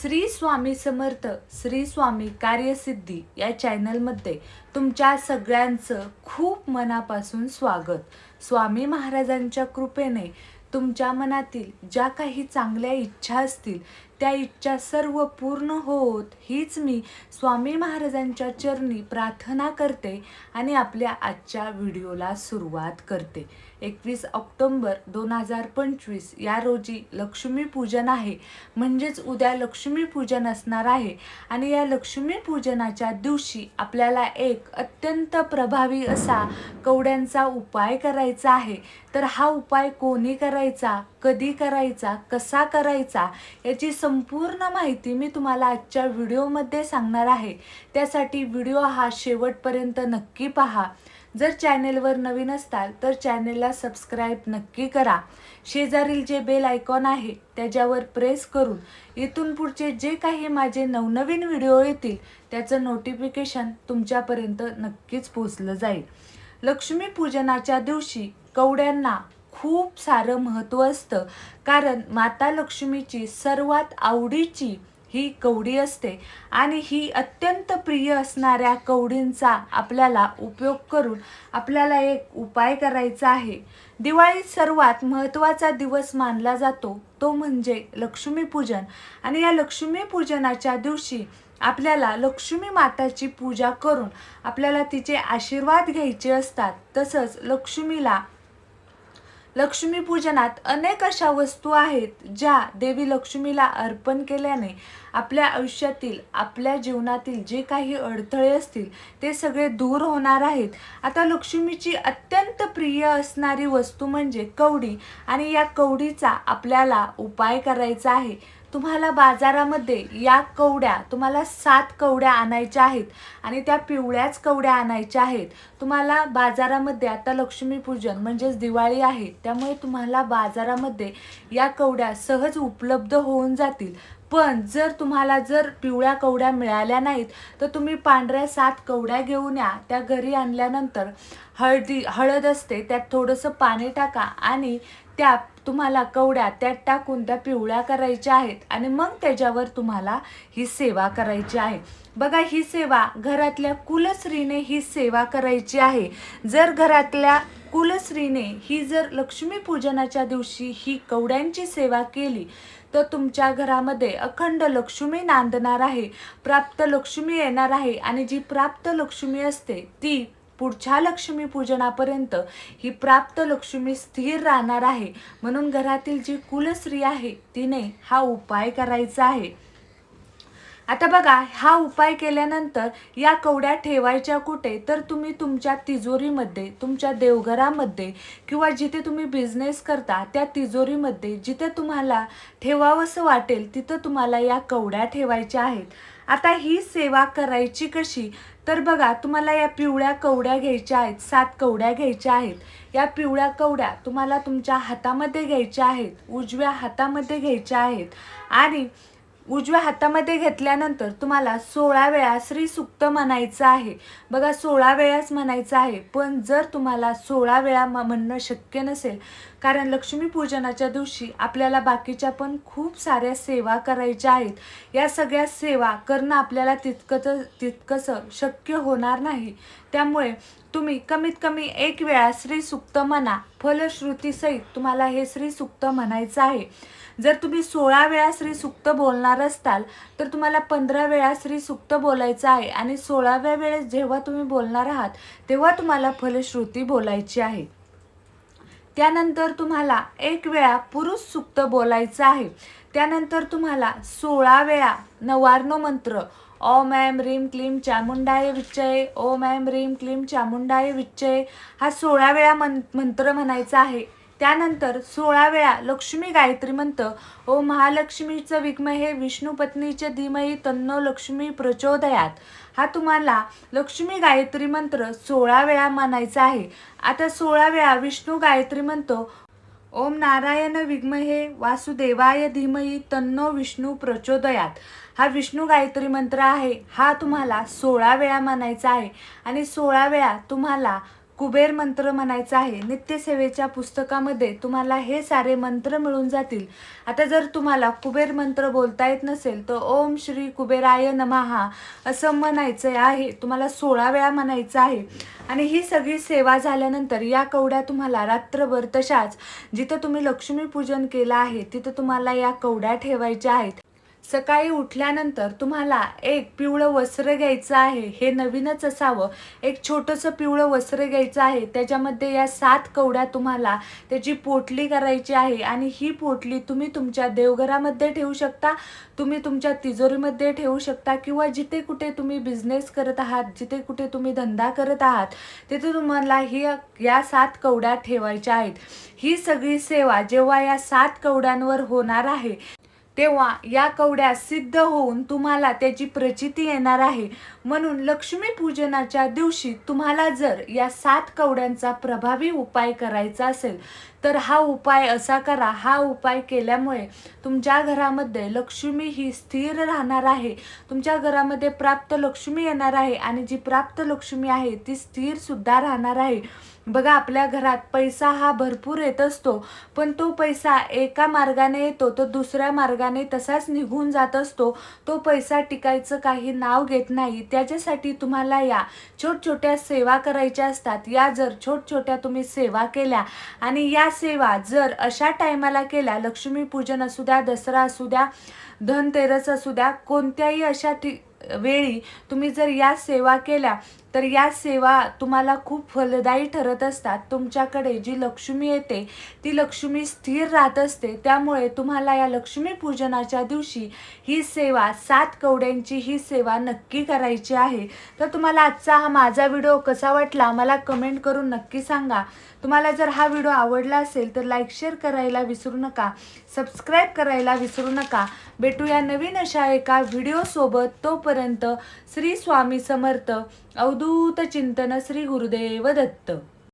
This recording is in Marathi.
श्री स्वामी समर्थ श्री स्वामी कार्यसिद्धी या चॅनलमध्ये तुमच्या सगळ्यांचं खूप मनापासून स्वागत. स्वामी महाराजांच्या कृपेने तुमच्या मनातील ज्या काही चांगल्या इच्छा असतील त्या इच्छा सर्व पूर्ण होत हीच मी स्वामी महाराजांच्या चरणी प्रार्थना करते आणि आपल्या आजच्या व्हिडिओला सुरुवात करते. एकवीस ऑक्टोंबर दोन हजार पंचवीस या रोजी लक्ष्मीपूजन आहे. म्हणजेच उद्या लक्ष्मीपूजन असणार आहे आणि या लक्ष्मीपूजनाच्या दिवशी आपल्याला एक अत्यंत प्रभावी असा कवड्यांचा उपाय करायचा आहे. तर हा उपाय कोणी करायचा कधी करायचा कसा करायचा याची संपूर्ण माहिती मी तुम्हाला आजच्या व्हिडिओमध्ये सांगणार आहे. त्यासाठी व्हिडिओ हा शेवटपर्यंत नक्की पहा. जर चॅनेलवर नवीन असताल तर चॅनेलला सबस्क्राईब नक्की करा. शेजारील जे बेल आयकॉन आहे त्याच्यावर प्रेस करून इथून पुढचे जे काही माझे नवनवीन व्हिडिओ येतील त्याचं नोटिफिकेशन तुमच्यापर्यंत नक्कीच पोचलं जाईल. लक्ष्मीपूजनाच्या दिवशी कवड्यांना खूप सारं महत्त्व असतं. कारण माता लक्ष्मीची सर्वात आवडीची ही कवडी असते आणि ही अत्यंत प्रिय असणाऱ्या कवडींचा आपल्याला उपयोग करून आपल्याला एक उपाय करायचा आहे. दिवाळीत सर्वात महत्त्वाचा दिवस मानला जातो तो म्हणजे लक्ष्मीपूजन. आणि या लक्ष्मीपूजनाच्या दिवशी आपल्याला लक्ष्मी माताची पूजा करून आपल्याला तिचे आशीर्वाद घ्यायचे असतात. तसंच लक्ष्मीला लक्ष्मीपूजनात अनेक अशा वस्तू आहेत ज्या देवी लक्ष्मीला अर्पण केल्याने आपल्या आयुष्यातील आपल्या जीवनातील जे काही अडथळे असतील ते सगळे दूर होणार आहेत. आता लक्ष्मीची अत्यंत प्रिय असणारी वस्तू म्हणजे कवडी आणि या कवडीचा आपल्याला उपाय करायचा आहे. तुम्हाला बाजारामध्ये या कवड्या तुम्हाला सात कवड्या आणायच्या आहेत आणि त्या पिवळ्याच कवड्या आणायच्या आहेत. तुम्हाला बाजारामध्ये आता लक्ष्मीपूजन म्हणजेच दिवाळी आहे त्यामुळे तुम्हाला बाजारामध्ये या कवड्या सहज उपलब्ध होऊन जातील. पण जर तुम्हाला जर पिवळ्या कवड्या मिळाल्या नाहीत तर तुम्ही पांढऱ्या सात कवड्या घेऊन या. त्या घरी आणल्यानंतर हळदी हळद असते त्यात थोडंसं पाणी टाका आणि त्या तुम्हाला कवड्या त्यात टाकून त्या पिवळ्या करायच्या आहेत आणि मग त्याच्यावर तुम्हाला ही सेवा करायची आहे. बघा ही सेवा घरातल्या कुलस्त्रीने ही सेवा करायची आहे. जर घरातल्या कुलस्त्रीने ही जर लक्ष्मीपूजनाच्या दिवशी ही कवड्यांची सेवा केली तर तुमच्या घरामध्ये अखंड लक्ष्मी नांदणार आहे प्राप्त लक्ष्मी येणार आहे आणि जी प्राप्त लक्ष्मी असते ती पुढच्या लक्ष्मी पूजनापर्यंत ही प्राप्त लक्ष्मी स्थिर राहणार आहे. म्हणून घरातील जी कुलस्त्री आहे तिने हा उपाय करायचा आहे. आता बघा हा उपाय केल्यानंतर या कवड्या ठेवायच्या कुठे? तर तुम्ही तुमच्या तिजोरीमध्ये तुमच्या देवघरामध्ये किंवा जिथे तुम्ही बिझनेस करता त्या तिजोरीमध्ये जिथे तुम्हाला ठेवावंसं वाटेल तिथं तुम्हाला या कवड्या ठेवायच्या आहेत. आता ही सेवा करायची कशी? तर बघा तुम्हाला या पिवळ्या कवड्या घ्यायच्या आहेत सात कवड्या घ्यायच्या आहेत. या पिवळ्या कवड्या तुम्हाला तुमच्या हातामध्ये घ्यायच्या आहेत उजव्या हातामध्ये घ्यायच्या आहेत. आणि उजव्या हातामध्ये घेतल्यानंतर तुम्हाला सोळा वेळा श्री सुक्त म्हणायचं आहे. बघा सोळा वेळाच म्हणायचं आहे. पण जर तुम्हाला सोळा वेळा म्हणणं शक्य नसेल कारण लक्ष्मीपूजनाच्या दिवशी आपल्याला बाकीच्या पण खूप साऱ्या सेवा करायच्या आहेत. या सगळ्या सेवा करणं आपल्याला तितकंच तितकंसं शक्य होणार नाही. त्यामुळे तुम्ही कमीत कमी एक वेळा श्री सुक्त म्हणा फलश्रुतीसहित तुम्हाला हे श्री सुक्त म्हणायचं आहे. जर तुम्ही सोळा वेळा श्री सुक्त बोलणार असताल तर तुम्हाला पंधरा वेळा श्री सुक्त बोलायचं आहे आणि सोळाव्या वेळेस जेव्हा तुम्ही बोलणार आहात तेव्हा तुम्हाला फलश्रुती बोलायची आहे. त्यानंतर तुम्हाला एक वेळा पुरुष सुक्त बोलायचं आहे. त्यानंतर तुम्हाला सोळा वेळा नवार्नो मंत्र ओम ऐम रीम क्लीम चामुंडाय विच्चय ओम ऐम रीम क्लीम चामुंडाय विच्चय हा सोळा वेळा मं मंत्र म्हणायचा आहे. त्यानंतर सोळा वेळा लक्ष्मी गायत्री मंत्र ओ महालक्ष्मीचं विग्महे विष्णू पत्नीचे धीमही तन्नो लक्ष्मी प्रचोदयात. हा तुम्हाला लक्ष्मी गायत्री मंत्र सोळा वेळा म्हणायचा आहे. आता सोळा वेळा विष्णू गायत्री म्हणतो ओम नारायण विघ्महे वासुदेवाय धीमही तन्नो विष्णू प्रचोदयात. हा विष्णू गायत्री मंत्र आहे. हा तुम्हाला सोळा वेळा म्हणायचा आहे. आणि सोळा वेळा तुम्हाला कुबेर मंत्र म्हणायचा आहे. नित्यसेवेच्या पुस्तकामध्ये तुम्हाला हे सारे मंत्र मिळून जातील. आता जर तुम्हाला कुबेर मंत्र बोलता येत नसेल तर ओम श्री कुबेराय नमहा असं म्हणायचं आहे. तुम्हाला सोळा वेळा म्हणायचं आहे. आणि ही सगळी सेवा झाल्यानंतर या कवड्या तुम्हाला रात्रभर तशाच जिथं तुम्ही लक्ष्मीपूजन केलं आहे तिथं तुम्हाला या कवड्या ठेवायच्या आहेत. सकाळी उठल्यानंतर तुम्हाला एक पिवळं वस्त्र घ्यायचं आहे. हे नवीनच असावं. एक छोटंसं पिवळं वस्त्र घ्यायचं आहे. त्याच्यामध्ये या सात कवड्या तुम्हाला त्याची पोटली करायची आहे आणि ही पोटली तुम्ही तुमच्या देवघरामध्ये ठेवू शकता. तुम्ही तुमच्या तिजोरीमध्ये ठेवू शकता किंवा जिथे कुठे तुम्ही बिझनेस करत आहात जिथे कुठे तुम्ही धंदा करत आहात तिथे तुम्हाला ही या सात कवड्या ठेवायच्या आहेत. ही सगळी सेवा जेव्हा या सात कवड्यांवर होणार आहे तेव्हा या कवड्या सिद्ध होऊन तुम्हाला त्याची प्रचिती येणार आहे. म्हणून लक्ष्मी पूजनाच्या दिवशी तुम्हाला जर या सात कवड्यांचा प्रभावी उपाय करायचा असेल तर हा उपाय असा करा. हा उपाय केल्यामुळे तुमच्या घरामध्ये लक्ष्मी ही स्थिर राहणार आहे. तुमच्या घरामध्ये प्राप्त लक्ष्मी येणार आहे आणि जी प्राप्त लक्ष्मी आहे ती स्थिरसुद्धा राहणार आहे. बघा आपल्या घरात पैसा हा भरपूर येत असतो पण तो पैसा एका मार्गाने येतो तर दुसऱ्या मार्गाने तसाच निघून जात असतो. तो पैसा टिकायचं काही नाव घेत नाही. त्याच्यासाठी तुम्हाला या छोट छोट्या सेवा करायच्या असतात. या जर छोट छोट्या तुम्ही सेवा केल्या आणि या सेवा जर अशा टायमाला केल्या लक्ष्मीपूजन असू द्या दसरा असू द्या धनतेरस असू द्या कोणत्याही अशा ठि वेळी तुम्ही जर या सेवा केल्या तर या सेवा तुम्हाला खूप फलदायी ठरत असतात. तुमच्याकडे जी लक्ष्मी येते ती लक्ष्मी स्थिर राहत असते. त्यामुळे तुम्हाला या लक्ष्मी पूजनाच्या दिवशी ही सेवा सात कवड्यांची ही सेवा नक्की करायची आहे. तर तुम्हाला आजचा हा माझा व्हिडिओ कसा वाटला मला कमेंट करून नक्की सांगा. तुम्हाला जर हा व्हिडिओ आवडला असेल तर लाईक शेअर करायला विसरू नका. सबस्क्राईब करायला विसरू नका. भेटूया नवीन अशा एका व्हिडिओसोबत तोपर्यंत श्री स्वामी समर्थ. अवधूत चिंतन श्री गुरुदेव दत्त.